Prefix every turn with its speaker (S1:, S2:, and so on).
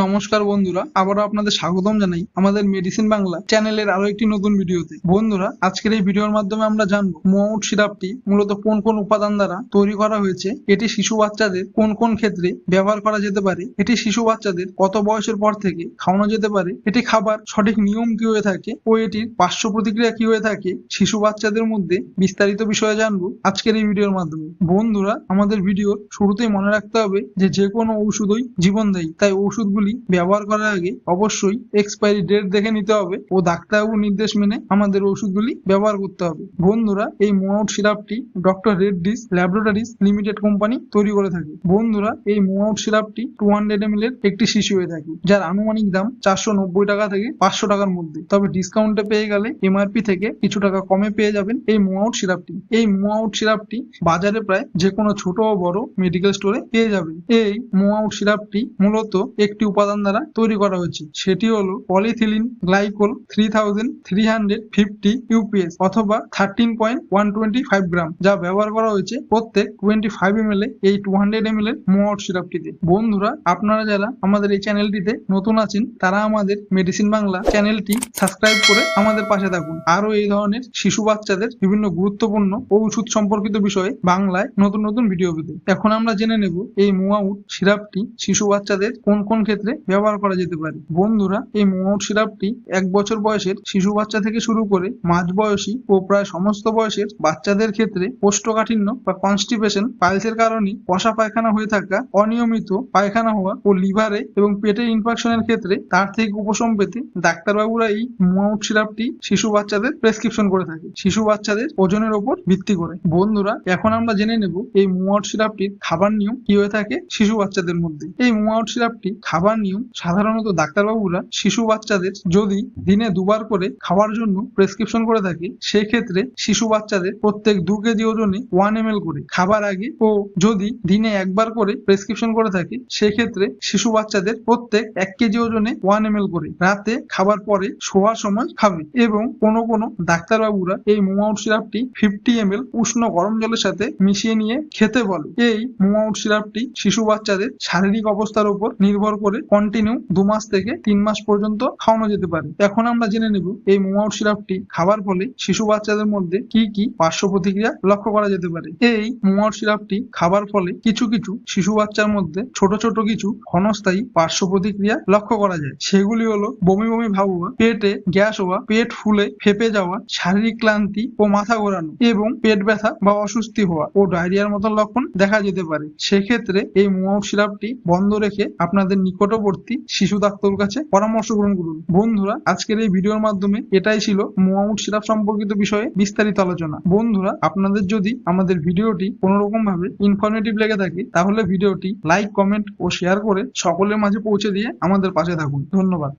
S1: নমস্কার বন্ধুরা, আবারও আপনাদের স্বাগতম জানাই আমাদের মেডিসিন বাংলা চ্যানেলের আরও একটি নতুন ভিডিওতে। বন্ধুরা, আজকের এই ভিডিওর মাধ্যমে আমরা জানব মোয়াউট সিরাপটি মূলত কোন কোন উপাদান দ্বারা তৈরি করা হয়েছে, এটি শিশু বাচ্চাদের কোন কোন ক্ষেত্রে ব্যবহার করা যেতে পারে, এটি শিশু বাচ্চাদের কত বয়সের পর থেকে খাওয়ানো যেতে পারে, এটি খাবার সঠিক নিয়ম কি হয়ে থাকে ও এটির পার্শ্ব প্রতিক্রিয়া কি হয়ে থাকে, শিশু বাচ্চাদের মধ্যে বিস্তারিত বিষয়ে জানব আজকের এই ভিডিওর মাধ্যমে। বন্ধুরা, আমাদের ভিডিওর শুরুতেই মনে রাখতে হবে যে যে কোনো ঔষধই জীবনদায়ী, তাই ওষুধগুলি ব্যবহার করার আগে অবশ্যই এক্সপায়ারি ডেট দেখে নিতে হবে ও ডাক্তারবাবুর নির্দেশ মেনে আমাদের ওষুধগুলি ব্যবহার করতে হবে। বন্ধুরা, এই মোয়াউট সিরাপটি doctor Reddy's laboratories limited company তৈরি করে থাকে। বন্ধুরা, এই মোয়াউট সিরাপটি টু হান্ড্রেড এম এর একটি শিশু হয়ে থাকে, যার আনুমানিক দাম চারশো নব্বই টাকা থেকে পাঁচশো টাকার মধ্যে। তবে ডিসকাউন্টে পেয়ে গেলে এমআরপি থেকে কিছু টাকা কমে পেয়ে যাবেন এই মোয়াউট সিরাপটি। এই মোয়াউট সিরাপটি বাজারে প্রায় যে কোনো ছোট ও বড় মেডিকেল স্টোরে পেয়ে যাবেন। এই মোয়াউট সিরাপটি মূলত একটি উপাদান দ্বারা তৈরি করা হয়েছে। সেটি হলো polyethylene glycol three thousand three hundred fifty UPS অথবা thirteen point one twenty five gram যা ব্যবহার করা হয়েছে প্রত্যেক টোয়েন্টি ফাইভ এম এল এই টু হান্ড্রেড এম এল এর মোয়াউট সিরাপটিতে। বন্ধুরা, আপনারা যারা আমাদের এই চ্যানেলটিতে নতুন আছেন, তারা আমাদের মেডিসিন বাংলা চ্যানেলটি সাবস্ক্রাইব করে আমাদের পাশে থাকুন। আরও এই ধরনের শিশু বাচ্চাদের বিভিন্ন গুরুত্বপূর্ণ ওষুধ সম্পর্কিত বিষয়ে বাংলায় নতুন নতুন ভিডিও পেতে। এখন আমরা জেনে নেব এই মোয়াউট সিরাপটি শিশু বাচ্চাদের কোন কোন ক্ষেত্রে ব্যবহার করা যেতে পারে। বন্ধুরা, এই মোয়াউট সিরাপটি এক বছর বয়সের শিশু বাচ্চা থেকে শুরু করে মাঝ বয়সী ও প্রায় সমস্ত বয়সের বাচ্চাদের ক্ষেত্রে কোষ্ঠকাঠিন্য বা কনস্টিপেশন পাইলসের কারণে কষা পায়খানা হয়ে থাকা, অনিয়মিত পায়খানা হওয়া ও লিভারে এবং পেটের ইনফেকশনের ক্ষেত্রে তার থেকে উপশম পেতে ডাক্তারবাবুরা এই মোয়াউট সিরাপটি শিশু বাচ্চাদের প্রেসক্রিপশন করে থাকে। শিশু বাচ্চাদের ওজনের ওপর ভিত্তি করে। বন্ধুরা, এখন আমরা জেনে নেব এই মোয়াউট সিরাপটির খাবার নিয়ম কি হয়ে থাকে শিশু বাচ্চাদের মধ্যে। এই মোয়াউট সিরাপটি খাবার নিয়ম সাধারণত ডাক্তারবাবুরা শিশু বাচ্চাদের যদি দিনে দুবার করে খাওয়ার জন্য প্রেসক্রিপশন করে থাকে, সেক্ষেত্রে শিশু বাচ্চাদের প্রত্যেক দু কেজি ওজনে ওয়ান এম করে খাবার আগে ও যদি দিনে একবার করে প্রেসক্রিপশন করে থাকে, সেক্ষেত্রে শিশু বাচ্চাদের প্রত্যেক এক কেজি ওজনে ওয়ান এম করে রাতে খাবার পরে শোয়ার সময় খাবে এবং কোনো কোনো ডাক্তারবাবুরা এই মোমাউট সিরাপটি ফিফটি এম উষ্ণ গরম জলের সাথে মিশিয়ে নিয়ে খেতে বলে। এই মোমাউট সিরাপটি শিশু বাচ্চাদের শারীরিক অবস্থার উপর নির্ভর করে কন্টিনিউ দু মাস থেকে তিন মাস পর্যন্ত খাওয়ানো যেতে পারে। এখন আমরা জেনে নেব এই মোমাউট সিরাপটি খাবার ফলে শিশু বাচ্চাদের মধ্যে কি কি পার্শ্ব প্রতিক্রিয়া লক্ষ্য করা যেতে পারে। এই মোমাউট সিরাপটি খাবার ফলে কিছু কিছু শিশু বাচ্চার মধ্যে ছোট ছোট কিছু ক্ষণস্থায়ী পার্শ্ব প্রতিক্রিয়া লক্ষ্য করা যায়। সেগুলি হলো বমি বমি ভাব হওয়া, পেটে গ্যাস হওয়া, পেট ফুলে ফেপে যাওয়া, শারীরিক ক্লান্তি ও মাথা ঘোরানো এবং পেট ব্যথা বা অস্বস্তি হওয়া ও ডায়রিয়ার মতো লক্ষণ দেখা যেতে পারে। সেক্ষেত্রে এই মোয়াউট সিরাপটি বন্ধ রেখে আপনাদের নিকটবর্তী শিশু ডাক্তার কাছে পরামর্শ গ্রহণ করুন। বন্ধুরা, আজকের এই ভিডিওর মাধ্যমে এটাই ছিল মোয়াউট সিরাপ সম্পর্কিত বিষয়ে বিস্তারিত আলোচনা। বন্ধুরা, আপনাদের যদি আমাদের ভিডিওটি কোনো রকম ভাবে ইনফরমেটিভ লেগে থাকে, তাহলে ভিডিওটি লাইক কমেন্ট ও শেয়ার করে সকলের মাঝে পৌঁছে দিয়ে আমাদের পাশে থাকুন। ধন্যবাদ।